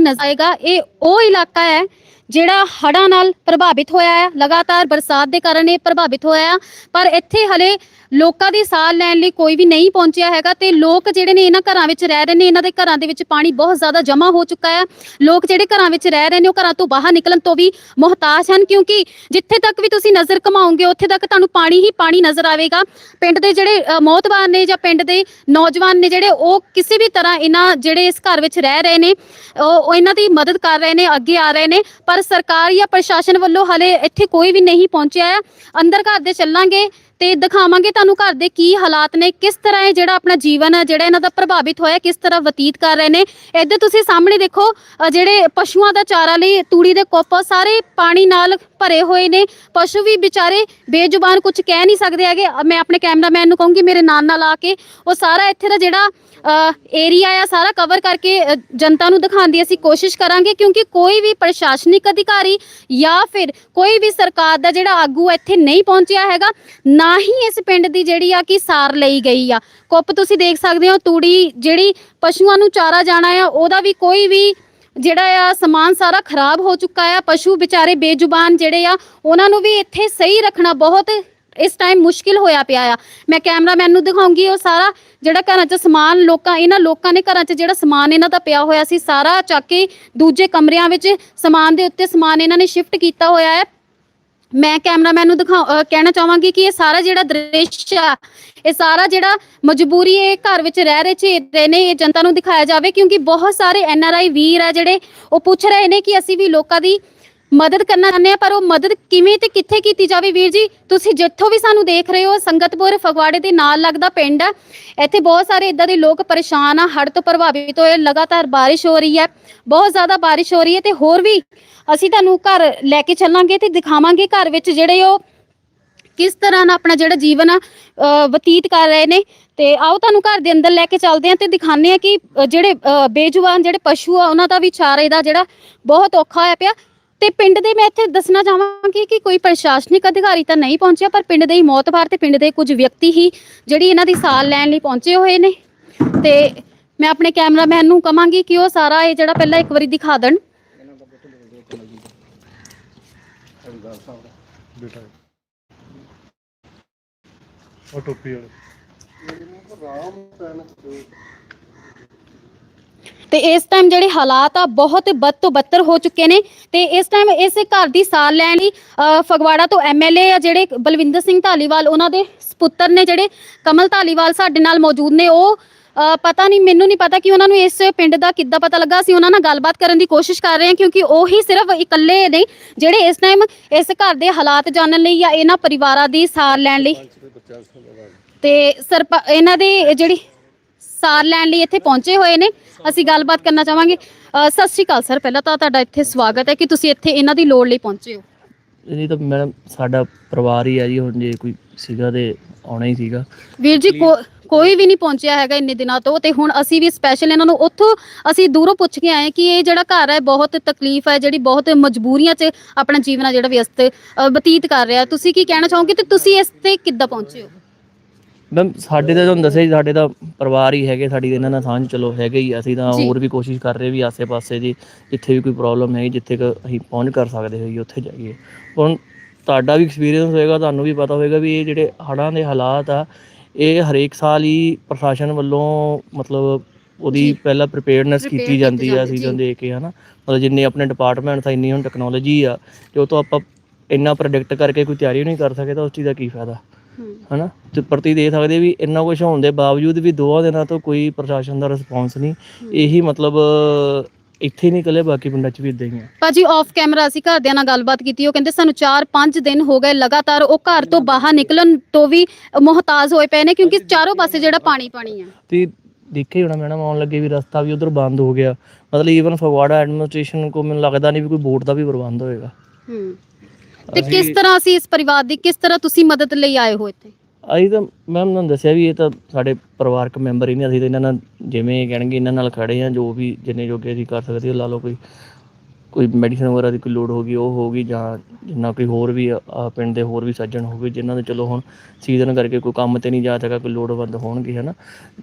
ਨਜ਼ਰ ਆਏਗਾ। ਇਹ ਉਹ ਇਲਾਕਾ ਹੈ ਜਿਹੜਾ ਹੜ੍ਹਾਂ ਨਾਲ ਪ੍ਰਭਾਵਿਤ ਹੋਇਆ ਹੈ। ਲਗਾਤਾਰ ਬਰਸਾਤ ਦੇ ਕਾਰਨ ਇਹ ਪ੍ਰਭਾਵਿਤ ਹੋਇਆ ਹੈ। ਪਰ ਇੱਥੇ ਹਲੇ ਲੋਕਾਂ ਦੀ ਸਾਹ ਲੈਣ ਲਈ ਕੋਈ ਵੀ ਨਹੀਂ ਪਹੁੰਚਿਆ ਹੈਗਾ ਤੇ ਲੋਕ ਜਿਹੜੇ ਨੇ ਇਹਨਾਂ ਘਰਾਂ ਵਿੱਚ ਰਹਿ ਰਹੇ ਨੇ, ਇਹਨਾਂ ਦੇ ਘਰਾਂ ਦੇ ਵਿੱਚ ਪਾਣੀ ਬਹੁਤ ਜ਼ਿਆਦਾ ਜਮ੍ਹਾਂ ਹੋ ਚੁੱਕਾ ਹੈ। ਲੋਕ ਜਿਹੜੇ ਘਰਾਂ ਵਿੱਚ ਰਹਿ ਰਹੇ ਨੇ, ਉਹ ਘਰਾਂ ਤੋਂ ਬਾਹਰ ਨਿਕਲਣ ਤੋਂ ਵੀ ਮੁਹਤਾਜ ਹਨ ਕਿਉਂਕਿ ਜਿੱਥੇ ਤੱਕ ਵੀ ਤੁਸੀਂ ਨਜ਼ਰ ਘਮਾਓਗੇ ਉੱਥੇ ਤੱਕ ਤੁਹਾਨੂੰ ਪਾਣੀ ਹੀ ਪਾਣੀ ਨਜ਼ਰ ਆਵੇਗਾ। ਪਿੰਡ ਦੇ ਜਿਹੜੇ ਮੌਤਵਾਰ ਨੇ ਜਾਂ ਪਿੰਡ ਦੇ ਨੌਜਵਾਨ ਨੇ ਜਿਹੜੇ, ਉਹ ਕਿਸੇ ਵੀ ਤਰ੍ਹਾਂ ਇਹਨਾਂ ਜਿਹੜੇ ਇਸ ਘਰ ਵਿੱਚ ਰਹਿ ਰਹੇ ਨੇ, ਉਹ ਉਹ ਇਹਨਾਂ ਦੀ ਮਦਦ ਕਰ ਰਹੇ ਨੇ, ਅੱਗੇ ਆ ਰਹੇ ਨੇ, ਪਰ ਸਰਕਾਰ ਜਾਂ ਪ੍ਰਸ਼ਾਸਨ ਵੱਲੋਂ ਹਲੇ ਇੱਥੇ ਕੋਈ ਵੀ ਨਹੀਂ ਪਹੁੰਚਿਆ ਹੈ। ਅੰਦਰ ਘਰ ਦੇ ਚੱਲਾਂਗੇ ਤੇ ਦਿਖਾਵਾਂਗੇ ਤੁਹਾਨੂੰ ਘਰ ਦੇ ਕੀ ਹਾਲਾਤ ਨੇ ਕਿਸ ਤਰ੍ਹਾਂ ਇਹ ਜਿਹੜਾ ਆਪਣਾ ਜੀਵਨ ਹੈ ਜਿਹੜਾ ਇਹਨਾਂ ਦਾ ਪ੍ਰਭਾਵਿਤ ਹੋਇਆ ਕਿਸ ਤਰ੍ਹਾਂ ਬਤੀਤ ਕਰ ਰਹੇ ਨੇ। ਇੱਧਰ ਤੁਸੀਂ ਸਾਹਮਣੇ ਦੇਖੋ ਅ, ਜਿਹੜੇ ਪਸ਼ੂਆਂ ਦਾ ਚਾਰਾ ਲਈ ਤੂੜੀ ਦੇ ਕੁੱਪ ਸਾਰੇ ਪਾਣੀ ਨਾਲ ਭਰੇ ਹੋਏ ਨੇ। ਪਸ਼ੂ ਵੀ ਵਿਚਾਰੇ ਬੇਜ਼ੁਬਾਨ ਕੁਝ ਕਹਿ ਨਹੀਂ ਸਕਦੇ ਹੈਗੇ। ਮੈਂ ਆਪਣੇ ਕੈਮਰਾਮੈਨ ਨੂੰ ਕਹੂੰਗੀ, ਮੇਰੇ ਨਾਲ ਨਾਲ ਆ ਕੇ ਉਹ ਸਾਰਾ ਇੱਥੇ ਦਾ ਜਿਹੜਾ ਏਰੀਆ ਆ, ਸਾਰਾ ਕਵਰ ਕਰਕੇ ਜਨਤਾ ਨੂੰ ਦਿਖਾਉਣ ਦੀ ਅਸੀਂ ਕੋਸ਼ਿਸ਼ ਕਰਾਂਗੇ। ਕਿਉਂਕਿ ਕੋਈ ਵੀ ਪ੍ਰਸ਼ਾਸਨਿਕ ਅਧਿਕਾਰੀ ਜਾਂ ਫਿਰ ਕੋਈ ਵੀ ਸਰਕਾਰ ਦਾ ਜਿਹੜਾ ਆਗੂ ਇੱਥੇ ਨਹੀਂ ਪਹੁੰਚਿਆ ਹੈਗਾ। ਨਾ ਹੀ ਇਸ ਪਿੰਡ ਦੀ ਜਿਹੜੀ ਆ ਕਿ ਸਾਰ ਲਈ ਗਈ ਆ। ਕੁੱਪ ਤੁਸੀਂ ਦੇਖ ਸਕਦੇ ਹੋ, ਤੂੜੀ ਜਿਹੜੀ ਪਸ਼ੂਆਂ ਨੂੰ ਚਾਰਾ ਜਾਣਾ ਆ, ਉਹਦਾ ਵੀ ਕੋਈ ਵੀ ਜਿਹੜਾ ਆ ਸਮਾਨ ਸਾਰਾ ਖਰਾਬ ਹੋ ਚੁੱਕਾ ਆ, ਪਸ਼ੂ ਵਿਚਾਰੇ ਬੇਜ਼ੁਬਾਨ ਜਿਹੜੇ ਆ, ਉਹਨਾਂ ਨੂੰ ਵੀ ਇੱਥੇ ਸਹੀ ਰੱਖਣਾ ਬਹੁਤ ਇਸ ਟਾਈਮ ਮੁਸ਼ਕਿਲ ਹੋਇਆ ਪਿਆ ਆ। ਮੈਂ ਕੈਮਰਾਮੈਨ ਨੂੰ ਦਿਖਾਉਂਗੀ ਉਹ ਸਾਰਾ, ਜਿਹੜਾ ਘਰਾਂ 'ਚ ਸਮਾਨ ਲੋਕਾਂ, ਇਹਨਾਂ ਲੋਕਾਂ ਨੇ ਘਰਾਂ 'ਚ ਜਿਹੜਾ ਸਮਾਨ ਇਹਨਾਂ ਦਾ ਪਿਆ ਹੋਇਆ ਸੀ, ਸਾਰਾ ਚੱਕ ਕੇ ਦੂਜੇ ਕਮਰਿਆਂ ਵਿੱਚ ਸਮਾਨ ਦੇ ਉੱਤੇ ਸਮਾਨ ਇਹਨਾਂ ਨੇ ਸ਼ਿਫਟ ਕੀਤਾ ਹੋਇਆ ਹੈ। ਮੈਂ ਕੈਮਰਾਮੈਨ ਨੂੰ ਦਿਖਾ ਕਹਿਣਾ ਚਾਹਾਂਗੀ ਕਿ ਇਹ ਸਾਰਾ ਜਿਹੜਾ ਦ੍ਰਿਸ਼ ਆ, ਇਹ ਸਾਰਾ ਜਿਹੜਾ ਮਜਬੂਰੀ ਇਹ ਘਰ ਵਿੱਚ ਰਹਿ ਰਹੇ ਝੇਲ ਰਹੇ ਨੇ, ਇਹ ਜਨਤਾ ਨੂੰ ਦਿਖਾਇਆ ਜਾਵੇ ਕਿਉਂਕਿ ਬਹੁਤ ਸਾਰੇ ਐਨ ਆਰ ਆਈ ਵੀਰ ਆ ਜਿਹੜੇ, ਉਹ ਪੁੱਛ ਰਹੇ ਨੇ ਕਿ ਅਸੀਂ ਵੀ ਲੋਕਾਂ ਦੀ ਮਦਦ ਕਰਨਾ ਚਾਹੁੰਦੇ ਆ ਪਰ ਉਹ ਮਦਦ ਕਿਵੇਂ ਤੇ ਕਿੱਥੇ ਕੀਤੀ ਜਾਵੇ ਵੀਰ ਜੀ? ਤੁਸੀਂ ਜਿੱਥੋਂ ਵੀ ਸਾਨੂੰ ਦੇਖ ਰਹੇ ਹੋ ਸੰਗਤਪੁਰ ਫਗਵਾੜੇ ਦੇ ਨਾਲ ਲੱਗਦਾ ਪਿੰਡ ਹੈ ਇੱਥੇ ਬਹੁਤ ਸਾਰੇ ਇਦਾਂ ਦੇ ਲੋਕ ਪਰੇਸ਼ਾਨ ਆ ਹੜ੍ਹ ਤੋਂ ਪ੍ਰਭਾਵਿਤ ਹੋਏ ਲਗਾਤਾਰ ਬਾਰਿਸ਼ ਹੋ ਰਹੀ ਹੈ ਬਹੁਤ ਜ਼ਿਆਦਾ ਬਾਰਿਸ਼ ਹੋ ਰਹੀ ਹੈ ਤੇ ਹੋਰ ਵੀ ਅਸੀਂ ਤੁਹਾਨੂੰ ਘਰ ਲੈ ਕੇ ਚੱਲਾਂਗੇ ਤੇ ਦਿਖਾਵਾਂਗੇ ਘਰ ਵਿੱਚ ਜਿਹੜੇ ਉਹ ਕਿਸ ਤਰ੍ਹਾਂ ਨਾਲ ਆਪਣਾ ਜਿਹੜਾ ਜੀਵਨ ਆ ਬਤੀਤ ਕਰ ਰਹੇ ਨੇ। ਤੇ ਆਓ ਤੁਹਾਨੂੰ ਘਰ ਦੇ ਅੰਦਰ ਲੈ ਕੇ ਚੱਲਦੇ ਆ ਤੇ ਦਿਖਾਉਂਦੇ ਆ ਕਿ ਜਿਹੜੇ ਅ, ਬੇਜੁਬਾਨ ਜਿਹੜੇ ਪਸ਼ੂ ਆ ਉਹਨਾਂ ਦਾ ਵੀ ਚਾਰੇ ਦਾ ਜਿਹੜਾ ਬਹੁਤ ਔਖਾ ਹੋਇਆ ਪਿਆ। ਤੇ ਪਿੰਡ ਦੇ ਮੈਂ ਇੱਥੇ ਦੱਸਣਾ ਚਾਹਾਂਗੀ ਕਿ ਕੋਈ ਪ੍ਰਸ਼ਾਸਨਿਕ ਅਧਿਕਾਰੀ ਤਾਂ ਨਹੀਂ ਪਹੁੰਚਿਆ, ਪਰ ਪਿੰਡ ਦੇ ਹੀ ਮੌਤਬਾਰ ਤੇ ਪਿੰਡ ਦੇ ਕੁਝ ਵਿਅਕਤੀ ਹੀ ਜਿਹੜੀ ਇਹਨਾਂ ਦੀ ਸਾਲ ਲੈਣ ਲਈ ਪਹੁੰਚੇ ਹੋਏ ਨੇ। ਤੇ ਮੈਂ ਆਪਣੇ ਕੈਮਰਾਮੈਨ ਨੂੰ ਕਹਾਂਗੀ ਕਿ ਉਹ ਸਾਰਾ ਇਹ ਜਿਹੜਾ ਪਹਿਲਾਂ ਇੱਕ ਵਾਰੀ ਦਿਖਾ ਦੇਣ। ਬੇਟਾ। ਉਹ ਟੋਪੀ ਵਾਲੇ। ਤੇ ਇਸ ਟਾਈਮ ਜਿਹੜੇ ਹਾਲਾਤ ਆ ਬਹੁਤ ਬਦ ਤੋਂ ਬੱਤਰ ਹੋ ਚੁੱਕੇ ਨੇ ਤੇ ਇਸ ਟਾਈਮ ਇਸ ਘਰ ਦੀ ਸਾਰ ਲੈਣ ਲਈ ਫਗਵਾੜਾ ਤੋਂ ਐਮਐਲਏ ਆ ਜਿਹੜੇ ਬਲਵਿੰਦਰ ਸਿੰਘ ਢਾਲੀਵਾਲ ਉਹਨਾਂ ਦੇ ਸਪੁੱਤਰ ਨੇ ਜਿਹੜੇ ਕਮਲ ਢਾਲੀਵਾਲ ਸਾਡੇ ਨਾਲ ਮੌਜੂਦ ਨੇ, ਉਹ ਪਤਾ ਨਹੀਂ, ਮੈਨੂੰ ਨਹੀਂ ਪਤਾ ਕਿ ਉਹਨਾਂ ਨੂੰ ਇਸ ਪਿੰਡ ਦਾ ਕਿੱਦਾਂ ਪਤਾ ਲੱਗਾ। ਅਸੀਂ ਉਹਨਾਂ ਨਾਲ ਗੱਲਬਾਤ ਕਰਨ ਦੀ ਕੋਸ਼ਿਸ਼ ਕਰ ਰਹੇ ਹਾਂ ਕਿਉਂਕਿ ਉਹ ਹੀ ਸਿਰਫ ਇਕੱਲੇ ਨੇ ਜਿਹੜੇ ਇਸ ਟਾਈਮ ਇਸ ਘਰ ਦੇ ਹਾਲਾਤ ਜਾਣਨ ਲਈ ਜਾਂ ਇਹਨਾਂ ਪਰਿਵਾਰਾਂ ਦੀ ਸਾਰ ਲੈਣ ਲਈ। ਤੇ ਸਰਪ, ਇਹਨਾਂ ਦੀ ਜਿਹੜੀ ਸਾਰ ਲੈਣ ਲਈ ਇੱਥੇ ਪਹੁੰਚੇ ਹੋਏ ਨੇ। ਅਸੀਂ ਗੱਲਬਾਤ ਕਰਨਾ ਚਾਹਾਂਗੇ। ਅ, ਸਤਿ ਸ਼੍ਰੀ ਅਕਾਲ ਸਰ ਪਹਿਲਾਂ ਤਾਂ ਤੁਹਾਡਾ ਇੱਥੇ ਸਵਾਗਤ ਹੈ ਕਿ ਤੁਸੀਂ ਇੱਥੇ ਇਹਨਾਂ ਦੀ ਲੋੜ ਲਈ ਪਹੁੰਚੇ ਹੋ। ਨਹੀਂ ਤਾਂ ਮੈਡਮ ਸਾਡਾ ਪਰਿਵਾਰ ਹੀ ਆ ਜੀ ਹੁਣ ਜੇ ਕੋਈ ਸੀਗਾ ਤੇ ਆਉਣਾ ਹੀ ਸੀਗਾ। ਵੀਰ ਜੀ ਕੋ- ਕੋਈ ਵੀ ਨਹੀਂ ਪਹੁੰਚਿਆ ਹੈਗਾ ਇੰਨੇ ਦਿਨਾਂ ਤੋਂ ਤੇ ਹੁਣ ਅਸੀਂ ਵੀ ਸਪੈਸ਼ਲ ਇਹਨਾਂ ਨੂੰ ਉੱਥੋਂ ਅਸੀਂ ਦੂਰੋਂ ਪੁੱਛ ਕੇ ਆਏ ਕਿ ਇਹ ਜਿਹੜਾ ਘਰ ਹੈ ਬਹੁਤ ਤਕਲੀਫ ਹੈ ਜਿਹੜੀ ਬਹੁਤ ਮਜਬੂਰੀਆਂ 'ਚ ਆਪਣਾ ਜੀਵਨ ਆ ਜਿਹੜਾ ਵਿਅਸਤ ਅ, ਬਤੀਤ ਕਰ ਰਿਹਾ। ਤੁਸੀਂ ਕੀ ਕਹਿਣਾ ਚਾਹੋਗੇ ਤੇ ਤੁਸੀਂ ਇਸ ਤੇ ਕਿੱਦਾਂ ਪਹੁੰਚੇ ਹੋ? ਮੈਮ ਸਾਡੇ ਤਾਂ ਤੁਹਾਨੂੰ ਦੱਸਿਆ ਜੀ ਸਾਡੇ ਤਾਂ ਪਰਿਵਾਰ ਹੀ ਹੈਗੇ ਸਾਡੀ ਇਹਨਾਂ ਨਾਲ ਸਾਂਝ ਚਲੋ ਹੈਗੇ ਹੀ। ਅਸੀਂ ਤਾਂ ਜੀ। ਹੋਰ ਵੀ ਕੋਸ਼ਿਸ਼ ਕਰ ਰਹੇ ਵੀ ਆਸੇ-ਪਾਸੇ ਜੀ ਜਿੱਥੇ ਵੀ ਕੋਈ ਪ੍ਰੋਬਲਮ ਹੈ ਜਿੱਥੇ ਕੁ ਅਸੀਂ ਪਹੁੰਚ ਕਰ ਸਕਦੇ ਹੋਈਏ ਉੱਥੇ ਜਾਈਏ ਹੁਣ ਤੁਹਾਡਾ ਵੀ ਐਕਸਪੀਰੀਅੰਸ ਹੋਏਗਾ ਤੁਹਾਨੂੰ ਵੀ ਪਤਾ ਹੋਏਗਾ ਵੀ ਇਹ ਜਿਹੜੇ ਹੜ੍ਹਾਂ ਦੇ ਹਾਲਾਤ ਆ ਇਹ ਹਰੇਕ ਸਾਲ ਹੀ ਪ੍ਰਸ਼ਾਸਨ ਵੱਲੋਂ ਮਤਲਬ ਉਹਦੀ ਜੀ। ਪਹਿਲਾਂ ਪ੍ਰੀਪੇਅਰਡਨੈਸ Prepare ਕੀਤੀ ਜਾਂਦੀ ਆ ਜਾਂਦੀ, ਸੀਜ਼ਨ ਜੀ। ਦੇ ਕੇ ਹਨਾ ਮਤਲਬ ਜਿੰਨੇ ਆਪਣੇ ਡਿਪਾਰਟਮੈਂਟਸ ਆ ਇੰਨੀ ਹੁਣ ਟੈਕਨੋਲੋਜੀ ਆ ਜੋ ਤੋਂ ਆਪਾਂ ਇੰਨਾ ਪ੍ਰੋਡਕਟ ਕਰਕੇ ਕੋਈ ਤਿਆਰੀ ਨਹੀਂ ਕਰ ਸਕੇ ਤਾਂ ਉਸ ਚੀਜ਼ ਦਾ ਕੀ ਫਾਇਦਾ ਹਨਾ? ਤੇ ਪ੍ਰਤੀ ਦੇ ਸਕਦੇ ਵੀ ਇੰਨਾ ਕੁਝ ਹੋਣ ਦੇ ਬਾਵਜੂਦ ਵੀ ਦੋਆਂ ਦਿਨਾਂ ਤੋਂ ਕੋਈ ਪ੍ਰਸ਼ਾਸਨ ਦਾ ਰਿਸਪੌਂਸ ਨਹੀਂ। ਇਹੀ ਮਤਲਬ ਇੱਥੇ ਹੀ ਨਹੀਂ ਇਕੱਲੇ ਬਾਕੀ ਪਿੰਡਾਂ 'ਚ ਵੀ ਇਦਾਂ ਹੀ ਆ। ਭਾਜੀ ਆਫ ਕੈਮਰਾ ਅਸੀਂ ਘਰਦਿਆਂ ਨਾਲ ਗੱਲਬਾਤ ਕੀਤੀ ਉਹ ਕਹਿੰਦੇ ਸਾਨੂੰ 4-5 ਦਿਨ ਹੋ ਗਏ ਲਗਾਤਾਰ ਉਹ ਘਰ ਤੋਂ ਬਾਹਰ ਨਿਕਲਣ ਤੋਂ ਵੀ ਮੁਹਤਾਜ ਹੋਏ ਪਏ ਨੇ ਕਿਉਂਕਿ ਚਾਰੋਂ ਪਾਸੇ ਜਿਹੜਾ ਪਾਣੀ ਪਾਣੀ ਆ। ਤੇ ਦੇਖਿਆ ਹੀ ਹੋਣਾ ਮੈਡਮ ਆਉਣ ਲੱਗੇ ਵੀ ਰਸਤਾ ਵੀ ਉਧਰ ਬੰਦ ਹੋ ਗਿਆ। ਮਤਲਬ ਈਵਨ ਫਗਵਾੜਾ ਐਡਮਿਨਿਸਟ੍ਰੇਸ਼ਨ ਕੋ ਮੈਨੂੰ ਲੱਗਦਾ ਨਹੀਂ ਵੀ ਕੋਈ ਬੋਟ ਦਾ ਵੀ ਪ੍ਰਬੰਧ ਹੋਏਗਾ। ਹੂੰ। ਤੇ ਕਿਸ ਤਰ੍ਹਾਂ ਅਸੀਂ ਇਸ ਪਰਿਵਾਰ ਦੀ? ਕਿਸ ਤਰ੍ਹਾਂ ਤੁਸੀਂ ਮਦਦ ਲਈ ਆਏ ਹੋ ਇੱਥੇ? ਅਸੀਂ ਤਾਂ ਮੈਮ ਤੁਹਾਨੂੰ ਦੱਸਿਆ ਵੀ ਇਹ ਤਾਂ ਸਾਡੇ ਪਰਿਵਾਰਕ ਮੈਂਬਰ ਹੀ ਨੇ ਅਸੀਂ ਤਾਂ ਇਹਨਾਂ ਨਾਲ ਜਿਵੇਂ ਇਹ ਕਹਿਣਗੇ ਇਹਨਾਂ ਨਾਲ ਖੜੇ ਆ ਜੋ ਵੀ ਜਿੰਨੇ ਜੋਗੇ ਅਸੀਂ ਕਰ ਸਕਦੇ ਹਾਂ ਲਾ ਲਓ ਕੋਈ ਕੋਈ ਮੈਡੀਸਨ ਵਗੈਰਾ ਦੀ ਕੋਈ ਲੋੜ ਹੋਗੀ ਉਹ ਹੋਗੀ ਜਾਂ ਜਿੰਨਾ ਕੋਈ ਹੋਰ ਵੀ ਪਿੰਡ ਦੇ ਹੋਰ ਵੀ ਸੱਜਣ ਹੋਗੇ ਜਿਨ੍ਹਾਂ ਦੇ ਚਲੋ ਹੁਣ ਸੀਜ਼ਨ ਕਰਕੇ ਕੋਈ ਕੰਮ ਤੇ ਨਹੀਂ ਜਾ ਸਕਾ ਕੋਈ ਲੋੜਵੰਦ ਹੋਣਗੇ, ਹਨਾ?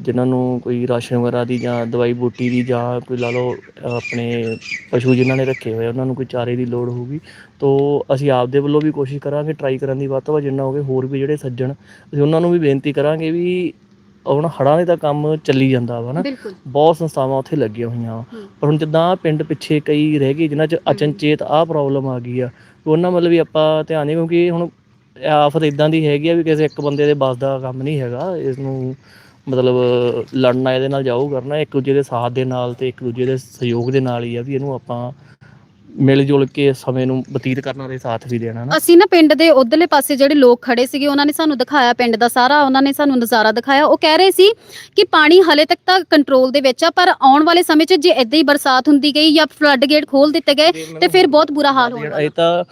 ਜਿਨ੍ਹਾਂ ਨੂੰ ਕੋਈ ਰਾਸ਼ਨ ਵਗੈਰਾ ਦੀ ਜਾਂ ਦਵਾਈ ਬੂਟੀ ਦੀ ਜਾਂ ਕੋਈ ਲਾ ਲਓ, ਆਪਣੇ ਪਸ਼ੂ ਜਿਨ੍ਹਾਂ ਨੇ ਰੱਖੇ ਹੋਏ ਉਹਨਾਂ ਨੂੰ ਕੋਈ ਚਾਰੇ ਦੀ ਲੋੜ ਹੋਊਗੀ, ਤੋ ਅਸੀਂ ਆਪਦੇ ਵੱਲੋਂ ਵੀ ਕੋਸ਼ਿਸ਼ ਕਰਾਂਗੇ ਟਰਾਈ ਕਰਨ ਦੀ ਵੱਧ ਤੋਂ ਵੱਧ ਜਿੰਨਾ ਹੋਵੇ ਹੋਰ ਵੀ ਜਿਹੜੇ ਸੱਜਣ ਅਸੀਂ ਉਹਨਾਂ ਨੂੰ ਵੀ ਬੇਨਤੀ ਕਰਾਂਗੇ ਵੀ ਹੁਣ ਹੜ੍ਹਾਂ ਦੇ ਤਾਂ ਕੰਮ ਚੱਲੀ ਜਾਂਦਾ ਵਾ ਨਾ। ਬਿਲਕੁਲ। ਬਹੁਤ ਸੰਸਥਾਵਾਂ ਉੱਥੇ ਲੱਗੀਆਂ ਹੋਈਆਂ। ਪਰ ਹੁਣ ਜਿੱਦਾਂ ਪਿੰਡ ਪਿੱਛੇ ਕਈ ਰਹਿ ਗਏ ਜਿਨ੍ਹਾਂ 'ਚ ਅਚਨਚੇਤ ਆਹ ਪ੍ਰੋਬਲਮ ਆ ਗਈ ਆ। ਉਹਨਾਂ ਮਤਲਬ ਵੀ ਆਪਾਂ ਧਿਆਨ ਨਹੀਂ ਕਿਉਂਕਿ ਹੁਣ ਆਫਤ ਇਦਾਂ ਦੀ ਹੈਗੀ ਆ ਵੀ ਕਿਸੇ ਇੱਕ ਬੰਦੇ ਦੇ ਬਸ ਦਾ ਕੰਮ ਨਹੀਂ ਹੈਗਾ। ਇਸ ਨੂੰ ਮਤਲਬ ਲੜਨਾ ਇਹਦੇ ਨਾਲ ਜਾਊ ਕਰਨਾ ਇੱਕ ਦੂਜੇ ਦੇ ਸਾਥ ਦੇ ਨਾਲ ਤੇ ਇੱਕ ਦੂਜੇ ਦੇ ਸਹਿਯੋਗ ਦੇ ਨਾਲ ਹੀ ਆ ਵੀ ਇਹਨੂੰ ਆਪਾਂ ਮਿਲ ਜੁਲ ਕੇ ਸਮੇਂ ਨੂੰ ਬਤੀਤ ਕਰਨਾ ਦੇ ਸਾਥ ਵੀ ਦੇਣਾ ਨਾ। ਅਸੀਂ ਨਾ ਪਿੰਡ ਦੇ ਉਧਰਲੇ ਪਾਸੇ ਜਿਹੜੇ ਲੋਕ ਖੜੇ ਸੀਗੇ ਉਹਨਾਂ ਨੇ ਸਾਨੂੰ ਦਿਖਾਇਆ ਪਿੰਡ ਦਾ ਸਾਰਾ ਉਹਨਾਂ ਨੇ ਸਾਨੂੰ ਨਜ਼ਾਰਾ ਦਿਖਾਇਆ। ਉਹ ਕਹਿ ਰਹੇ ਸੀ ਕਿ ਪਾਣੀ ਹਲੇ ਤੱਕ ਤਾਂ ਕੰਟਰੋਲ ਦੇ ਵਿੱਚ ਆ ਪਰ ਆਉਣ ਵਾਲੇ ਸਮੇਂ 'ਚ ਜੇ ਇਦਾਂ ਹੀ ਬਰਸਾਤ ਹੁੰਦੀ ਗਈ ਜਾਂ ਫਲੱਡ ਗੇਟ ਖੋਲ ਦਿੱਤੇ ਗਏ ਤੇ ਫਿਰ ਬਹੁਤ ਬੁਰਾ ਹਾਲ ਹੋਣਾ। ਇਹ ਤਾਂ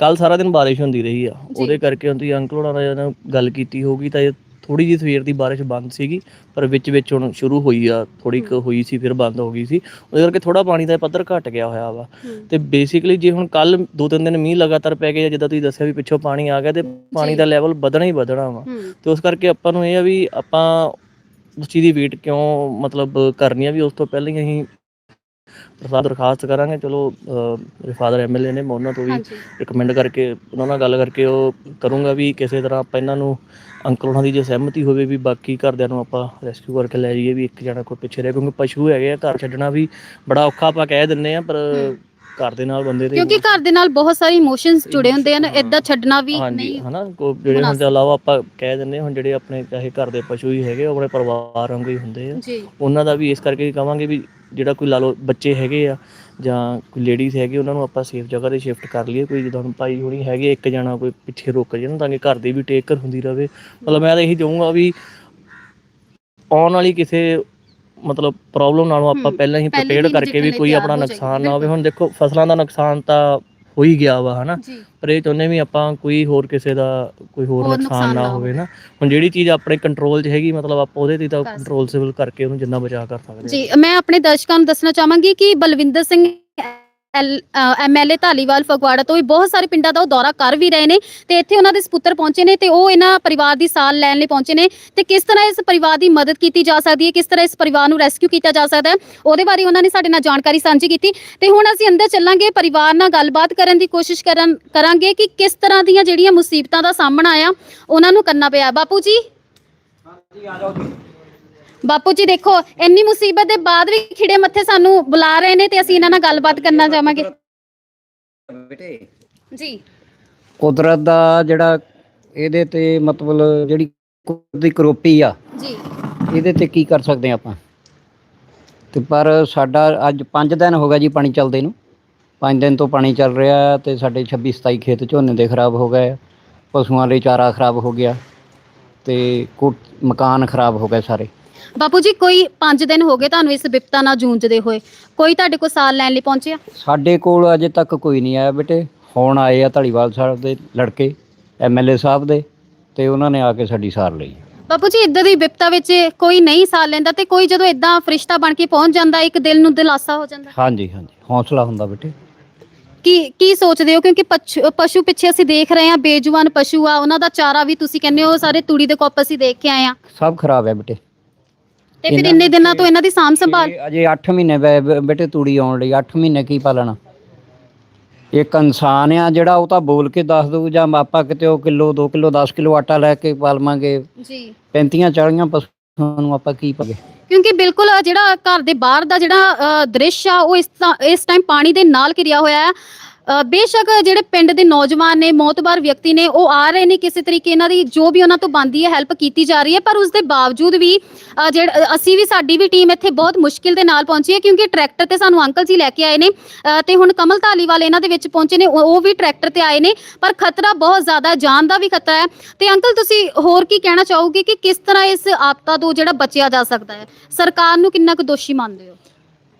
ਕੱਲ ਸਾਰਾ ਦਿਨ ਬਾਰਿਸ਼ ਹੁੰਦੀ ਰਹੀ ਆ। ਉਹਦੇ ਕਰਕੇ ਤੁਸੀਂ ਅੰਕਲ ਹੋਣਾ ਨਾਲ ਜਦੋਂ ਗੱਲ ਕੀਤੀ ਹੋਗੀ ਤਾਂ ਇਹ ਥੋੜੀ ਜਿਹੀ ਸਵੇਰ ਦੀ ਬਾਰਿਸ਼ ਬੰਦ ਸੀਗੀ ਪਰ ਵਿੱਚ ਵਿੱਚ ਹੁਣ ਸ਼ੁਰੂ ਹੋਈ ਆ ਥੋੜੀ ਕੁ ਹੋਈ ਸੀ ਫਿਰ ਬੰਦ ਹੋ ਗਈ ਸੀ। ਉਹਦੇ ਕਰਕੇ ਥੋੜਾ ਪਾਣੀ ਦਾ ਪੱਧਰ ਘਟ ਗਿਆ ਹੋਇਆ ਵਾ। ਤੇ ਬੇਸਿਕਲੀ ਜੇ ਹੁਣ ਕੱਲ ਦੋ ਤਿੰਨ ਦਿਨ ਮੀਂਹ ਲਗਾਤਾਰ ਪੈ ਗਏ ਆ, ਜਿੱਦਾਂ ਤੁਸੀਂ ਦੱਸਿਆ ਵੀ ਪਿੱਛੋਂ ਪਾਣੀ ਆ ਗਿਆ ਤੇ ਪਾਣੀ ਜੀ। ਦਾ ਲੈਵਲ ਵਧਣਾ ਹੀ ਵਧਣਾ ਵਾ। ਤੇ ਉਸ ਕਰਕੇ ਆਪਾਂ ਨੂੰ ਇਹ ਆ ਵੀ ਆਪਾਂ ਉਸ ਚੀਜ਼ ਦੀ ਵੇਟ ਕਿਉਂ ਮਤਲਬ ਕਰਨੀ ਆ ਵੀ ਉਸ ਤੋਂ ਪਹਿਲਾਂ ਹੀ ਅਸੀਂ ਪ੍ਰਸਾਦ ਦਰਖਾਸਤ ਕਰਾਂਗੇ ਚਲੋ ਫਾਦਰ ਐਮਐਲਏ ਨੇ ਮੈਂ ਉਹਨਾਂ ਤੋਂ ਵੀ ਰਿਕਮੈਂਡ ਕਰਕੇ ਉਹਨਾਂ ਨਾਲ ਗੱਲ ਕਰਕੇ ਉਹ ਕਰੂੰਗਾ ਵੀ ਕਿਸੇ ਤਰ੍ਹਾਂ ਆਪਾਂ ਇਹਨਾਂ ਨੂੰ ਅੰਕਲ ਉਹਨਾਂ ਦੀ ਜੇ ਸਹਿਮਤੀ ਹੋਵੇ ਵੀ ਬਾਕੀ ਘਰਦਿਆਂ ਨੂੰ ਆਪਾਂ ਰੈਸਕਿਊ ਕਰਕੇ ਲੈ ਜਾਈਏ ਵੀ ਇੱਕ ਜਣਾ ਕੋਈ ਪਿੱਛੇ ਰਹੇ ਕਿਉਂਕਿ ਪਸ਼ੂ ਹੈਗੇ ਆ ਘਰ ਛੱਡਣਾ ਵੀ ਬੜਾ ਔਖਾ ਆਪਾਂ ਕਹਿ ਦਿੰਨੇ ਆ ਪਰ ਘਰ ਦੇ ਨਾਲ ਬੰਦੇ ਦੇ ਕਿਉਂਕਿ ਘਰ ਦੇ ਨਾਲ ਬਹੁਤ ਸਾਰੇ ਇਮੋਸ਼ਨਸ ਜੁੜੇ ਹੁੰਦੇ ਹਨ ਇਦਾਂ ਛੱਡਣਾ ਵੀ ਨਹੀਂ ਹਨਾ ਕੋ ਜਿਹੜੇ ਹੁਣ ਤੋਂ ਇਲਾਵਾ ਆਪਾਂ ਕਹਿ ਦਿੰਨੇ ਹੁਣ ਜਿਹੜੇ ਆਪਣੇ ਚਾਹੇ ਘਰ ਦੇ ਪਸ਼ੂ ਹੀ ਹੈਗੇ ਆਪਣੇ ਪਰਿਵਾਰ ਵਾਂਗੂ ਹੀ ਹੁੰਦੇ ਆ। ਉਹਨਾਂ ਦਾ ਵੀ ਇਸ ਕਰਕੇ ਹੀ ਕਵਾਂਗੇ ਵੀ ਜਿਹੜਾ ਕੋਈ ਲਾ ਲਓ ਬੱਚੇ ਹੈਗੇ ਆ ਜਾਂ ਕੋਈ ਲੇਡੀਜ਼ ਹੈਗੇ ਉਹਨਾਂ ਨੂੰ ਆਪਾਂ ਸੇਫ ਜਗ੍ਹਾ ਤੇ ਸ਼ਿਫਟ ਕਰ ਲਈਏ। ਕੋਈ ਜਿੱਦਾਂ ਭਾਈ ਹੁਣੀ ਹੈਗੇ ਇੱਕ ਜਣਾ ਕੋਈ ਪਿੱਛੇ ਰੁਕ ਜੇ ਨਾ ਤਾਂ ਕਿ ਘਰ ਦੀ ਵੀ ਟੇਕ ਕਰ ਹੁੰਦੀ ਰਵੇ। ਮਤਲਬ ਮੈਂ ਤਾਂ ਇਹੀ ਚਾਹੂੰਗਾ ਵੀ ਆਉਣ ਵਾਲੀ ਕਿਸੇ ਮਤਲਬ ਪ੍ਰੋਬਲਮ ਨਾਲੋਂ ਆਪਾਂ ਪਹਿਲਾਂ ਹੀ ਪ੍ਰਪੇਅਰ ਕਰਕੇ ਵੀ ਕੋਈ ਆਪਣਾ ਨੁਕਸਾਨ ਨਾ ਹੋਵੇ। ਹੁਣ ਦੇਖੋ ਫਸਲਾਂ ਦਾ ਨੁਕਸਾਨ ਤਾਂ ਹੋ ਹੀ ਗਿਆ ਵਾ ਹਨਾ? ਜੀ। ਪਰ ਇਹ ਚਾਹੁੰਦੇ ਵੀ ਆਪਾਂ ਕੋਈ ਹੋਰ ਕਿਸੇ ਦਾ ਕੋਈ ਹੋਰ ਹੋਰ ਨੁਕਸਾਨ ਨਾ ਹੋਵੇ। ਨਾ? ਹੁਣ ਜਿਹੜੀ ਚੀਜ਼ ਆਪਣੇ ਕੰਟਰੋਲ 'ਚ ਹੈਗੀ ਮਤਲਬ ਆਪਾਂ ਉਹਦੇ ਤੇ ਤਾਂ ਕਰ ਕੰਟਰੋਲ ਸਿਵਲ ਕਰਕੇ ਉਹਨੂੰ ਜਿੰਨਾ ਬਚਾ ਕਰ ਸਕਦੇ ਹਾਂ। ਜੀ ਮੈਂ ਆਪਣੇ ਦਰਸ਼ਕਾਂ ਨੂੰ ਦੱਸਣਾ ਚਾਹਾਂਗੀ ਕਿ ਬਲਵਿੰਦਰ ਸਿੰਘ ਐਮਐਲਏ ਧਾਲੀਵਾਲ ਫਗਵਾੜਾ ਤੋਂ ਵੀ ਬਹੁਤ ਸਾਰੇ ਪਿੰਡਾਂ ਦਾ ਉਹ ਦੌਰਾ ਕਰ ਵੀ ਰਹੇ ਨੇ ਤੇ ਇੱਥੇ ਉਹਨਾਂ ਦੇ ਸਪੁੱਤਰ ਪਹੁੰਚੇ ਨੇ ਤੇ ਉਹ ਇਹਨਾਂ ਪਰਿਵਾਰ ਦੀ ਸਾਲ ਲੈਣ ਲਈ ਪਹੁੰਚੇ ਨੇ ਤੇ ਕਿਸ ਤਰ੍ਹਾਂ ਇਸ ਪਰਿਵਾਰ ਦੀ ਮਦਦ ਕੀਤੀ ਜਾ ਸਕਦੀ ਹੈ, ਕਿਸ ਤਰ੍ਹਾਂ ਇਸ ਪਰਿਵਾਰ ਨੂੰ ਰੈਸਕਿਊ ਕੀਤਾ ਜਾ ਸਕਦਾ ਹੈ, ਉਹਦੇ ਬਾਰੇ ਉਹਨਾਂ ਨੇ ਸਾਡੇ ਨਾਲ ਜਾਣਕਾਰੀ ਸਾਂਝੀ ਕੀਤੀ। ਤੇ ਹੁਣ ਅਸੀਂ ਅੰਦਰ ਚੱਲਾਂਗੇ, ਪਰਿਵਾਰ ਨਾਲ ਗੱਲਬਾਤ ਕਰਨ ਦੀ ਕੋਸ਼ਿਸ਼ ਕਰਨ, ਕਰਾਂਗੇ ਕਿ ਕਿਸ ਤਰ੍ਹਾਂ ਦੀਆਂ ਜਿਹੜੀਆਂ ਮੁਸੀਬਤਾਂ ਦਾ ਸਾਹਮਣਾ ਆ ਉਹਨਾਂ ਨੂੰ ਕਰਨਾ ਪਿਆ। ਬਾਪੂ ਜੀ। ਬਾਪੂ ਜੀ ਦੇਖੋ ਇੰਨੀ ਮੁਸੀਬਤ ਦੇ ਬਾਅਦ ਵੀ ਖਿੜੇ ਮੱਥੇ ਸਾਨੂੰ ਬੁਲਾ ਰਹੇ ਨੇ ਤੇ ਅਸੀਂ ਇਹਨਾਂ ਨਾਲ ਗੱਲਬਾਤ ਕਰਨਾ ਚਾਹਾਂਗੇ। ਬੇਟੇ। ਜੀ। ਕੁਦਰਤ ਦਾ ਜਿਹੜਾ ਇਹਦੇ ਤੇ ਮਤਲਬ ਜਿਹੜੀ ਕੁਦਰਤ ਦੀ ਕਰੋਪੀ ਆ ਜੀ। ਇਹਦੇ ਤੇ ਕੀ ਕਰ ਸਕਦੇ ਆਪਾਂ? ਤੇ ਪਰ ਸਾਡਾ ਅੱਜ 5 ਦਿਨ ਹੋ ਗਿਆ ਜੀ ਪਾਣੀ ਚੱਲਦੇ ਨੂੰ। 5 ਦਿਨ ਤੋਂ ਪਾਣੀ ਚੱਲ ਰਿਹਾ ਤੇ ਸਾਡੇ 26 27 ਖੇਤ ਝੋਨੇ ਦੇ ਖਰਾਬ ਹੋ ਗਏ ਪਸ਼ੂਆਂ ਲਈ ਚਾਰਾ ਖਰਾਬ ਹੋ ਗਿਆ ਤੇ ਮਕਾਨ ਖਰਾਬ ਹੋ ਗਏ ਸਾਰੇ। ਬਾਪੂ ਜੀ ਕੋਈ 5 ਦਿਨ ਹੋ ਗਏ ਤੁਹਾਨੂੰ ਇਸ ਵਿਪਤਾ ਨਾਲ ਜੂਝਦੇ ਹੋਏ। ਕੋਈ ਤੁਹਾਡੇ ਕੋਲ ਸਾਲ ਲੈਣ ਲਈ ਪਹੁੰਚਿਆ? ਸਾਡੇ ਕੋਲ ਅਜੇ ਤੱਕ ਕੋਈ ਨਹੀਂ ਆਇਆ ਬੇਟੇ। ਹੁਣ ਆਏ ਆ ਧਲੀਵਾਲ ਸਾਹਿਬ ਦੇ ਲੜਕੇ ਐਮਐਲਏ ਸਾਹਿਬ ਦੇ ਤੇ ਉਹਨਾਂ ਨੇ ਆ ਕੇ ਸਾਡੀ ਸਾਰ ਲਈ। ਬਾਪੂ ਜੀ ਇਦਾਂ ਦੀ ਵਿਪਤਾ ਵਿੱਚ ਕੋਈ ਨਹੀਂ ਸਾਲ ਲੈਂਦਾ ਤੇ ਕੋਈ ਜਦੋਂ ਇਦਾਂ ਫਰਿਸ਼ਤਾ ਬਣ ਕੇ ਪਹੁੰਚ ਜਾਂਦਾ ਇੱਕ ਦਿਲ ਨੂੰ ਦਿਲਾਸਾ ਹੋ ਜਾਂਦਾ। ਹਾਂਜੀ ਹਾਂਜੀ। ਹੌਸਲਾ ਹੁੰਦਾ ਬੇਟੇ। ਕੀ ਕੀ ਸੋਚਦੇ ਹੋ? ਕਿਉਂਕਿ ਪਛ- ਪਸ਼ੂ ਪਿੱਛੇ ਅਸੀਂ ਦੇਖ ਰਹੇ ਹਾਂ ਬੇਜੁਬਾਨ ਪਸ਼ੂ ਆ ਉਹਨਾਂ ਦਾ ਚਾਰਾ ਵੀ ਤੁਸੀਂ ਕਹਿੰਦੇ ਹੋ ਸਾਰੇ ਤੂੜੀ ਦੇ ਕੁੱਪ ਅਸੀਂ ਦੇਖ ਕੇ ਆਏ ਆ ਸਭ ਖਰਾਬ ਹੈ ਬੇਟੇ। ਤੇ ਫਿਰ ਇੰਨੇ ਦਿਨਾਂ ਤੋਂ ਇਹਨਾਂ ਦੀ ਸਾਂਭ ਸੰਭਾਲ ਇਹ ਅਜੇ 8 ਮਹੀਨੇ ਬੈ- ਬੈ- ਬੇਟੇ ਤੂੜੀ ਆਉਣ ਲਈ 8 ਮਹੀਨੇ ਕੀ ਪਾਲਣਾ? ਇੱਕ ਇਨਸਾਨ ਆ ਜਿਹੜਾ ਉਹ ਤਾਂ ਬੋਲ ਕੇ ਦੱਸ ਦਊ ਜਾਂ ਆਪਾਂ ਕਿਤੇ ਉਹ ਕਿਲੋ 2 ਕਿਲੋ 10 ਕਿਲੋ ਆਟਾ ਲੈ ਕੇ ਪਾਲਵਾਂਗੇ। ਜੀ। 35 40 ਪਸ਼ੂਆਂ ਨੂੰ ਆਪਾਂ ਕੀ ਪਾਗੇ ਕਿਉਂਕਿ ਬਿਲਕੁਲ ਅ, ਜਿਹੜਾ ਘਰ ਦੇ ਬਾਹਰ ਦਾ ਜਿਹੜਾ ਅ, ਦ੍ਰਿਸ਼ ਆ ਉਹ ਇਸ ਤਾਂ- ਇਸ ਟਾਈਮ ਪਾਣੀ ਦੇ ਨਾਲ ਘਿਰਿਆ ਹੋਇਆ ਹੈ ਬੇਸ਼ੱਕ ਜਿਹੜੇ ਪਿੰਡ ਦੇ ਨੌਜਵਾਨ ਨੇ, ਮੌਤਬਾਰ ਵਿਅਕਤੀ ਨੇ, ਉਹ ਆ ਰਹੇ ਨੇ ਕਿਸੇ ਤਰੀਕੇ ਇਹਨਾਂ ਦੀ ਜੋ ਵੀ ਉਹਨਾਂ ਤੋਂ ਬੰਦੀ ਹੈ ਹੈਲਪ ਕੀਤੀ ਜਾ ਰਹੀ ਹੈ, ਪਰ ਉਸ ਦੇ ਬਾਵਜੂਦ ਵੀ ਜਿਹੜਾ ਅਸੀਂ ਵੀ, ਸਾਡੀ ਵੀ ਟੀਮ ਇੱਥੇ ਬਹੁਤ ਮੁਸ਼ਕਿਲ ਦੇ ਨਾਲ ਪਹੁੰਚੀ ਹੈ, ਕਿਉਂਕਿ ਟਰੈਕਟਰ ਤੇ ਸਾਨੂੰ ਅੰਕਲ ਜੀ ਲੈ ਕੇ ਆਏ ਨੇ ਤੇ ਹੁਣ ਕਮਲ ਧਾਲੀਵਾਲ ਇਹਨਾਂ ਦੇ ਵਿੱਚ ਪਹੁੰਚੇ ਨੇ, ਉਹ ਵੀ ਟਰੈਕਟਰ ਤੇ ਆਏ ਨੇ, ਪਰ ਖਤਰਾ ਬਹੁਤ ਜ਼ਿਆਦਾ ਜਾਨ ਦਾ ਵੀ ਖਤਰਾ ਹੈ। ਤੇ ਅੰਕਲ ਤੁਸੀਂ ਹੋਰ ਕੀ ਕਹਿਣਾ ਚਾਹੋਗੇ ਕਿ ਕਿਸ ਤਰ੍ਹਾਂ ਇਸ ਆਪਦਾ ਤੋਂ ਜਿਹੜਾ ਬਚਿਆ ਜਾ ਸਕਦਾ ਹੈ? ਸਰਕਾਰ ਨੂੰ ਕਿੰਨਾ ਕੁ ਦੋਸ਼ੀ ਮੰਨਦੇ ਹੋ?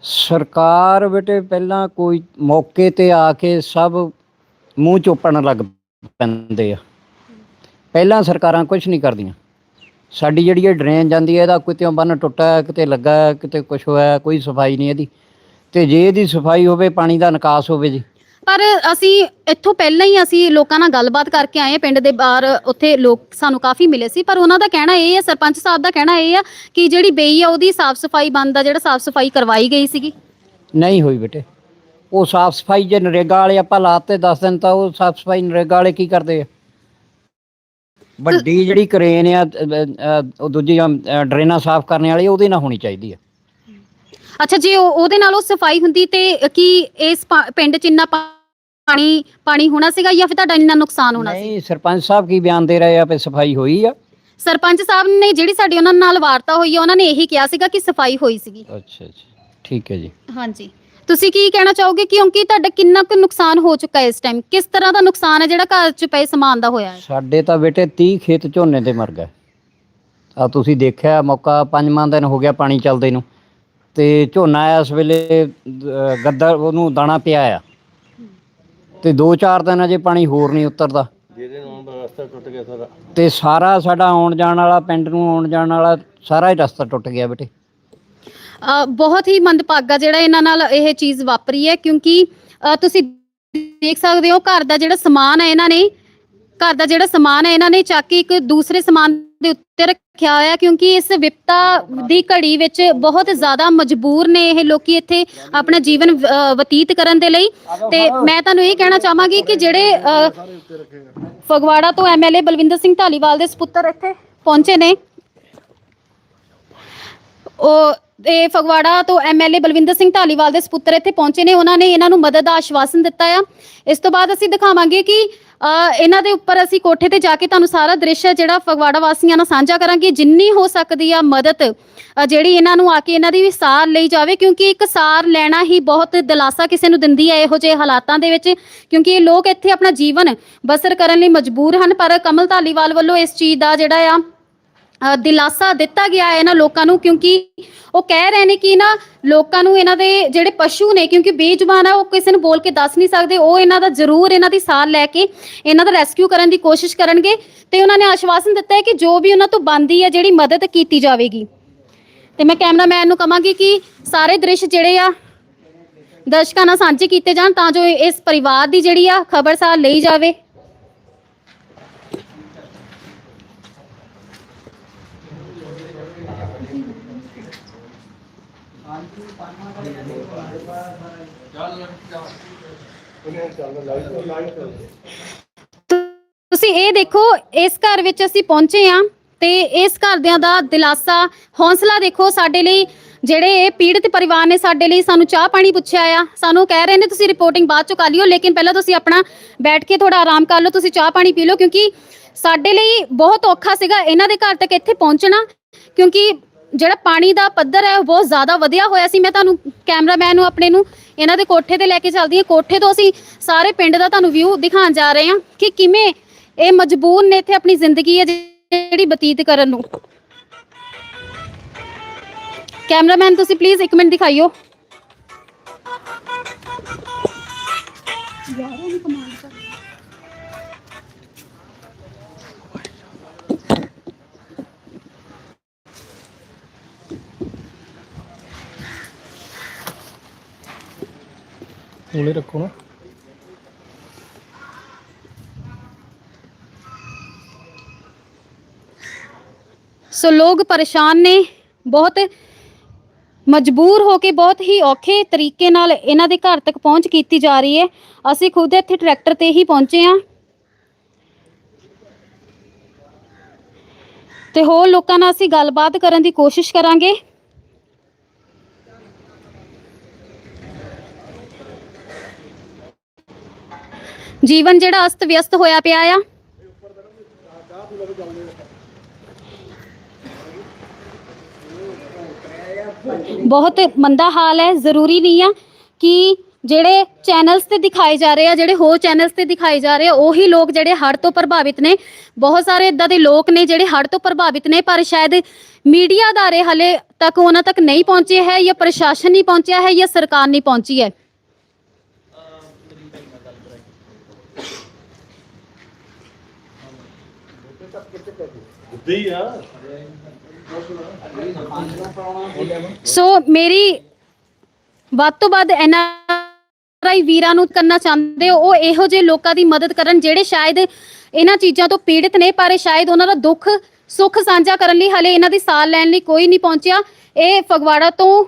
ਸਰਕਾਰ ਬੇਟੇ ਪਹਿਲਾਂ ਕੋਈ ਮੌਕੇ ਤੇ ਆ ਕੇ ਸਭ ਮੂੰਹ ਚੋਪਣ ਲੱਗ ਪੈਂਦੇ ਆ। ਪਹਿਲਾਂ ਸਰਕਾਰਾਂ ਕੁਝ ਨਹੀਂ ਕਰਦੀਆਂ। ਸਾਡੀ ਜਿਹੜੀ ਇਹ ਡਰੇਨ ਜਾਂਦੀ ਹੈ, ਇਹਦਾ ਕਿਤੇ ਬੰਨ ਟੁੱਟਾ ਕਿਤੇ ਲੱਗਾ ਕਿਤੇ ਕੁਝ ਹੋਇਆ, ਕੋਈ ਸਫ਼ਾਈ ਨਹੀਂ ਇਹਦੀ। ਤੇ ਜੇ ਇਹਦੀ ਸਫ਼ਾਈ ਹੋਵੇ, ਪਾਣੀ ਦਾ ਨਿਕਾਸ ਹੋਵੇ ਜੀ। ਪਰ ਅਸੀਂ ਇੱਥੋਂ ਪਹਿਲਾਂ ਹੀ ਅਸੀਂ ਲੋਕਾਂ ਨਾਲ ਗੱਲਬਾਤ ਕਰਕੇ ਆਏ ਹਾਂ। ਪਿੰਡ ਦੇ ਬਾਹਰ ਉੱਥੇ ਲੋਕ ਸਾਨੂੰ ਕਾਫੀ ਮਿਲੇ ਸੀ। ਪਰ ਉਹਨਾਂ ਦਾ ਕਹਿਣਾ ਇਹ ਹੈ ਸਰਪੰਚ ਸਾਹਿਬ ਦਾ ਕਹਿਣਾ ਇਹ ਆ ਕਿ ਜਿਹੜੀ ਬੇਈ ਆ ਉਹਦੀ ਸਾਫ਼ ਸਫ਼ਾਈ ਬੰਦ ਆ ਜਿਹੜਾ ਸਾਫ਼ ਸਫ਼ਾਈ ਕਰਵਾਈ ਗਈ ਸੀਗੀ। ਨਹੀਂ ਹੋਈ ਬੇਟੇ। ਉਹ ਸਾਫ਼ ਸਫ਼ਾਈ ਜੇ ਨਰੇਗਾ ਵਾਲੇ ਆਪਾਂ ਲਾਤੇ 10 ਦਿਨ ਤਾਂ ਉਹ ਸਾਫ਼ ਸਫ਼ਾਈ ਨਰੇਗਾ ਵਾਲੇ ਕੀ ਕਰਦੇ ਆ? ਵੱਡੀ ਜਿਹੜੀ ਕਰੇਨ ਆ ਅ, ਅ, ਉਹ ਦੂਜੀ ਅ, ਡਰੇਨਾਂ ਸਾਫ਼ ਕਰਨ ਵਾਲੀ ਉਹਦੇ ਨਾਲ ਹੋਣੀ ਚਾਹੀਦੀ ਆ। ਅੱਛਾ ਜੇ ਉਹ- ਉਹਦੇ ਨਾਲ ਉਹ ਸਫ਼ਾਈ ਹੁੰਦੀ ਤੇ ਕੀ ਇਸ ਪਾ- ਪਿੰਡ 'ਚ ਇੰਨਾ ਪਾ- ਪਾਣੀ ਪਾਣੀ ਹੋਣਾ ਸੀਗਾ ਜਾਂ ਫਿਰ ਤੁਹਾਡਾ ਇੰਨਾ ਨੁਕਸਾਨ ਹੋਣਾ ਸੀ? ਨਹੀਂ ਸਰਪੰਚ ਸਾਹਿਬ ਕੀ ਬਿਆਨ ਦੇ ਰਹੇ ਆ ਵੀ ਸਫ਼ਾਈ ਹੋਈ ਆ? ਸਰਪੰਚ ਸਾਹਿਬ ਨੇ ਜਿਹੜੀ ਸਾਡੀ ਉਹਨਾਂ ਨਾਲ ਵਾਰਤਾ ਹੋਈ ਹੈ ਉਹਨਾਂ ਨੇ ਇਹੀ ਕਿਹਾ ਸੀਗਾ ਕਿ ਸਫ਼ਾਈ ਹੋਈ ਸੀਗੀ। ਅੱਛਾ ਅੱਛਾ ਠੀਕ ਹੈ ਜੀ। ਹਾਂਜੀ। ਤੁਸੀਂ ਕੀ ਕਹਿਣਾ ਚਾਹੋਗੇ ਕਿਉਂਕਿ ਤੁਹਾਡਾ ਕਿੰਨਾ ਕੁ ਨੁਕਸਾਨ ਹੋ ਚੁੱਕਾ ਹੈ ਇਸ ਟਾਈਮ ਕਿਸ ਤਰ੍ਹਾਂ ਦਾ ਨੁਕਸਾਨ ਹੈ ਜਿਹੜਾ ਘਰ 'ਚ ਪਏ ਸਮਾਨ ਦਾ ਹੋਇਆ ਹੈ? ਸਾਡੇ ਤਾਂ ਬੇਟੇ 30 ਖੇਤ ਝੋਨੇ ਤੇ ਮਰ ਗਏ। ਆ ਤੁਸੀਂ ਦੇਖਿਆ ਮੌਕਾ ਪੰਜਵਾਂ ਦਿਨ ਹੋ ਗਿਆ ਪਾਣੀ ਚੱਲਦੇ ਨੂੰ। ਤੇ ਝੋਨਾ ਇਸ ਵੇਲੇ ਅ, ਗੱਦਰ ਉਹਨੂੰ ਦਾਣਾ ਪਿਆ ਆ। ਤੇ 2-4 ਦਿਨ ਅਜੇ ਪਾਣੀ ਹੋਰ ਨਹੀਂ ਉਤਰਦਾ। ਜਿਹਦੇ ਨਾਲ ਦਾ ਰਸਤਾ ਟੁੱਟ ਗਿਆ ਸਾਰਾ। ਤੇ ਸਾਰਾ ਸਾਡਾ ਆਉਣ ਜਾਣ ਵਾਲਾ ਪਿੰਡ ਨੂੰ ਆਉਣ ਜਾਣ ਵਾਲਾ ਸਾਰਾ ਹੀ ਰਸਤਾ ਟੁੱਟ ਗਿਆ ਬੇਟੇ। ਅ, ਬਹੁਤ ਹੀ ਮੰਦਭਾਗਾ ਜਿਹੜਾ ਇਹਨਾਂ ਨਾਲ ਇਹ ਚੀਜ਼ ਵਾਪਰੀ ਹੈ ਕਿਉਂਕਿ ਅ, ਤੁਸੀਂ ਦੇਖ ਸਕਦੇ ਹੋ ਘਰ ਦਾ ਜਿਹੜਾ ਸਮਾਨ ਹੈ ਇਹਨਾਂ ਨੇ ਘਰ ਦਾ ਜਿਹੜਾ ਸਮਾਨ ਹੈ ਇਹਨਾਂ ਨੇ ਚੱਕ ਕੇ ਇੱਕ ਦੂਸਰੇ ਸਮਾਨ ਦੇ ਉੱਤੇ ਰੱਖਿਆ ਹੋਇਆ ਕਿਉਂਕਿ ਇਸ ਵਿਪਤਾ ਦੀ ਘੜੀ ਵਿੱਚ ਬਹੁਤ ਜ਼ਿਆਦਾ ਮਜਬੂਰ ਨੇ ਇਹ ਲੋਕੀ ਇੱਥੇ ਆਪਣਾ ਜੀਵਨ ਬਤੀਤ ਕਰਨ ਦੇ ਲਈ। ਤੇ ਮੈਂ ਤੁਹਾਨੂੰ ਇਹ ਕਹਿਣਾ ਚਾਹਾਂਗੀ ਕਿ ਜਿਹੜੇ ਫਗਵਾੜਾ ਤੋਂ ਐਮਐਲਏ ਬਲਵਿੰਦਰ ਸਿੰਘ ਢਾਲੀਵਾਲ ਦੇ ਸੁਪੁੱਤਰ ਇੱਥੇ ਪਹੁੰਚੇ ਨੇ। ਉਹ, ਇਹ ਫਗਵਾੜਾ ਤੋਂ ਐਮਐਲਏ ਬਲਵਿੰਦਰ ਸਿੰਘ ਢਾਲੀਵਾਲ ਦੇ ਸੁਪੁੱਤਰ ਇੱਥੇ ਪਹੁੰਚੇ ਨੇ। ਉਹਨਾਂ ਨੇ ਇਹਨਾਂ ਨੂੰ ਮਦਦ ਦਾ ਆਸ਼ਵਾਸਨ ਦਿੱਤਾ ਆ। ਇਸ ਤੋਂ ਬਾਅਦ ਅਸੀਂ ਦਿਖਾਵਾਂਗੇ ਕਿ ਇਹਨਾਂ ਦੇ ਉੱਪਰ ਅਸੀਂ ਕੋਠੇ ਤੇ ਜਾ ਕੇ ਤੁਹਾਨੂੰ ਸਾਰਾ ਦ੍ਰਿਸ਼ ਹੈ, ਜਿਹੜਾ ਫਗਵਾੜਾ ਵਾਸੀਆਂ ਨਾਲ ਸਾਂਝਾ ਕਰਾਂਗੇ। ਜਿੰਨੀ ਹੋ ਸਕਦੀ ਆ ਮਦਦ ਜਿਹੜੀ ਇਹਨਾਂ ਨੂੰ ਆ ਕੇ ਇਹਨਾਂ ਦੀ ਵੀ ਸਾਰ ਲਈ ਜਾਵੇ, ਕਿਉਂਕਿ ਇੱਕ ਸਾਰ ਲੈਣਾ ਹੀ ਬਹੁਤ ਦਿਲਾਸਾ ਕਿਸੇ ਨੂੰ ਦਿੰਦੀ ਹੈ ਇਹੋ ਜਿਹੇ ਹਾਲਾਤਾਂ ਦੇ ਵਿੱਚ, ਕਿਉਂਕਿ ਇਹ ਲੋਕ ਇੱਥੇ ਆਪਣਾ ਜੀਵਨ ਬਸਰ ਕਰਨ ਲਈ ਮਜਬੂਰ ਹਨ। ਪਰ ਕਮਲ ਧਾਲੀਵਾਲ ਵੱਲੋਂ ਇਸ ਚੀਜ਼ ਦਾ ਜਿਹੜਾ ਆ ਦਿਲਾਸਾ ਦਿੱਤਾ ਗਿਆ ਹੈ ਇਹਨਾਂ ਲੋਕਾਂ ਨੂੰ ਕਿਉਂਕਿ ਉਹ ਕਹਿ ਰਹੇ ਨੇ ਕਿ ਨਾ ਲੋਕਾਂ ਨੂੰ ਇਹਨਾਂ ਦੇ ਜਿਹੜੇ ਪਸ਼ੂ ਨੇ, ਕਿਉਂਕਿ ਬੇਜ਼ੁਬਾਨ ਆ, ਉਹ ਕਿਸੇ ਨੂੰ ਬੋਲ ਕੇ ਦੱਸ ਨਹੀਂ ਸਕਦੇ। ਉਹ ਇਹਨਾਂ ਦਾ ਜ਼ਰੂਰ ਇਹਨਾਂ ਦੀ ਸਾਰ ਲੈ ਕੇ ਇਹਨਾਂ ਦਾ ਰੈਸਕਿਊ ਕਰਨ ਦੀ ਕੋਸ਼ਿਸ਼ ਕਰਨਗੇ ਤੇ ਉਹਨਾਂ ਨੇ ਆਸ਼ਵਾਸਨ ਦਿੱਤਾ ਹੈ ਕਿ ਜੋ ਵੀ ਉਹਨਾਂ ਤੋਂ ਬਣਦੀ ਹੈ, ਜਿਹੜੀ ਮਦਦ ਕੀਤੀ ਜਾਵੇਗੀ। ਤੇ ਮੈਂ ਕੈਮਰਾਮੈਨ ਨੂੰ ਕਹਾਂਗੀ ਕਿ ਸਾਰੇ ਦ੍ਰਿਸ਼ ਜਿਹੜੇ ਆ, ਦਰਸ਼ਕਾਂ ਨਾਲ ਸਾਂਝੇ ਕੀਤੇ ਜਾਣ ਤਾਂ ਜੋ ਇਸ ਪਰਿਵਾਰ ਦੀ ਜਿਹੜੀ ਆ ਖਬਰਸਾਰ ਲਈ ਜਾਵੇ। ਤੁਸੀਂ ਇਹ ਦੇਖੋ, ਇਸ ਘਰ ਵਿੱਚ ਅਸੀਂ ਪਹੁੰਚੇ ਆ ਤੇ ਇਸ ਘਰਦਿਆਂ ਦਾ ਦਿਲਾਸਾ, ਹੌਸਲਾ ਦੇਖੋ ਸਾਡੇ ਲਈ, ਜਿਹੜੇ ਇਹ ਪੀੜਤ ਪਰਿਵਾਰ ਨੇ ਸਾਡੇ ਲਈ ਸਾਨੂੰ ਚਾਹ ਪਾਣੀ ਪੁੱਛਿਆ ਆ। ਸਾਨੂੰ ਕਹਿ ਰਹੇ ਨੇ, ਤੁਸੀਂ ਰਿਪੋਰਟਿੰਗ ਬਾਅਦ ਚੋਂ ਕਰ ਲਿਓ, ਲੇਕਿਨ ਪਹਿਲਾਂ ਤੁਸੀਂ ਆਪਣਾ ਬੈਠ ਕੇ ਥੋੜਾ ਆਰਾਮ ਕਰ ਲਓ, ਤੁਸੀਂ ਚਾਹ ਪਾਣੀ ਪੀ ਲਓ। ਕਿਉਂਕਿ ਸਾਡੇ ਲਈ ਬਹੁਤ ਔਖਾ ਸੀਗਾ ਇਹਨਾਂ ਦੇ ਘਰ ਤੱਕ ਇੱਥੇ ਪਹੁੰਚਣਾ, ਕਿਉਂਕਿ ਜਿਹੜਾ ਪਾਣੀ ਦਾ ਪੱਧਰ ਹੈ ਉਹ ਬਹੁਤ ਜ਼ਿਆਦਾ ਵਧਿਆ ਹੋਇਆ ਸੀ। ਮੈਂ ਤੁਹਾਨੂੰ ਕੈਮਰਾਮੈਨ ਨੂੰ, ਆਪਣੇ ਨੂੰ ਇਹਨਾਂ ਦੇ ਕੋਠੇ ਤੇ ਲੈ ਕੇ ਚੱਲਦੀ ਹਾਂ। ਕੋਠੇ ਤੋਂ ਅਸੀਂ ਸਾਰੇ ਪਿੰਡ ਦਾ ਤੁਹਾਨੂੰ ਵਿਊ ਦਿਖਾਉਣ ਜਾ ਰਹੇ ਹਾਂ ਕਿ ਕਿਵੇਂ ਇਹ ਮਜਬੂਰ ਨੇ ਇੱਥੇ ਆਪਣੀ ਜ਼ਿੰਦਗੀ ਹੈ ਜਿਹੜੀ ਬਤੀਤ ਕਰਨ ਨੂੰ। ਕੈਮਰਾਮੈਨ, ਤੁਸੀਂ ਪਲੀਜ਼ ਇੱਕ ਮਿੰਟ ਦਿਖਾਈਓ। ਕੋਲੇ ਰੱਖੋ ਨਾ। ਸੋ ਲੋਕ ਪਰੇਸ਼ਾਨ ਨੇ, ਬਹੁਤ ਮਜਬੂਰ ਹੋ ਕੇ ਬਹੁਤ ਹੀ ਔਖੇ ਤਰੀਕੇ ਨਾਲ ਇਹਨਾਂ ਦੇ ਘਰ ਤੱਕ ਪਹੁੰਚ ਕੀਤੀ ਜਾ ਰਹੀ ਹੈ। ਅਸੀਂ ਖੁਦ ਇੱਥੇ ਟਰੈਕਟਰ ਤੇ ਹੀ ਪਹੁੰਚੇ ਹਾਂ। ਤੇ ਹੋਰ ਲੋਕਾਂ ਨਾਲ ਅਸੀਂ ਗੱਲਬਾਤ ਕਰਨ ਦੀ ਕੋਸ਼ਿਸ਼ ਕਰਾਂਗੇ। ਜੀਵਨ ਜਿਹੜਾ ਅਸਤ ਵਿਅਸਤ ਹੋਇਆ ਪਿਆ ਆ। ਬਹੁਤ ਮੰਦਾ ਹਾਲ ਹੈ, ਜ਼ਰੂਰੀ ਨਹੀਂ ਆ ਕਿ ਜਿਹੜੇ ਚੈਨਲਸ ਤੇ ਦਿਖਾਏ ਜਾ ਰਹੇ ਆ, ਜਿਹੜੇ ਹੋਰ ਚੈਨਲਸ ਤੇ ਦਿਖਾਏ ਜਾ ਰਹੇ ਆ, ਉਹੀ ਲੋਕ ਜਿਹੜੇ ਹੜ੍ਹ ਤੋਂ ਪ੍ਰਭਾਵਿਤ ਨੇ। ਬਹੁਤ ਸਾਰੇ ਇਦਾਂ ਦੇ ਲੋਕ ਨੇ ਜਿਹੜੇ ਹੜ੍ਹ ਤੋਂ ਪ੍ਰਭਾਵਿਤ ਨੇ, ਪਰ ਸ਼ਾਇਦ ਮੀਡੀਆ ਅਦਾਰੇ ਹਲੇ ਤੱਕ ਉਹਨਾਂ ਤੱਕ ਨਹੀਂ ਪਹੁੰਚੇ ਹੈ ਜਾਂ ਪ੍ਰਸ਼ਾਸਨ ਨਹੀਂ ਪਹੁੰਚਿਆ ਹੈ ਜਾਂ ਸਰਕਾਰ ਨਹੀਂ ਪਹੁੰਚੀ ਹੈ। ਬੁੱਧੀ ਆ। ਸੋ ਮੇਰੀ ਵੱਧ ਤੋਂ ਵੱਧ ਐਨਆਰਆਈ ਵੀਰਾਂ ਨੂੰ ਕਰਨਾ ਚਾਹੁੰਦੇ ਹੋ, ਉਹ ਇਹੋ ਜਿਹੇ ਲੋਕਾਂ ਦੀ ਮਦਦ ਕਰਨ ਜਿਹੜੇ ਸ਼ਾਇਦ ਇਹਨਾਂ ਚੀਜ਼ਾਂ ਤੋਂ ਪੀੜਤ ਨੇ, ਪਰ ਸ਼ਾਇਦ ਉਹਨਾਂ ਦਾ ਦੁੱਖ ਸੁੱਖ ਸਾਂਝਾ ਕਰਨ ਲਈ ਹਲੇ ਇਹਨਾਂ ਦੀ ਸਾਲ ਲੈਣ ਲਈ ਕੋਈ ਨਹੀਂ ਪਹੁੰਚਿਆ। ਇਹ ਫਗਵਾੜਾ ਤੋਂ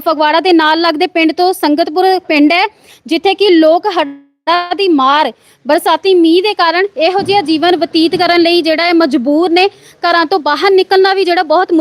ਫਗਵਾੜਾ ਦੇ ਨਾਲ ਲੱਗਦੇ ਪਿੰਡ ਤੋਂ ਸੰਗਤਪੁਰ ਪਿੰਡ ਹੈ, ਜਿੱਥੇ ਕਿ ਲੋਕ ਹੜ੍ਹਾਂ ਦੀ ਮਾਰ, ਬਰਸਾਤੀ ਮੀਂਹ ਦੇ ਕਾਰਨ ਇਹੋ ਜਿਹਾ ਜੀਵਨ ਬਤੀਤ ਕਰਨ ਲਈ ਜਿਹੜਾ ਹੈ ਮਜਬੂਰ ਨੇ, ਘਰਾਂ ਤੋਂ ਬਾਹਰ ਨਿਕਲਣਾ ਵੀ ਜਿਹੜਾ ਬਹੁਤ ਮੁਸ਼ਕਿਲ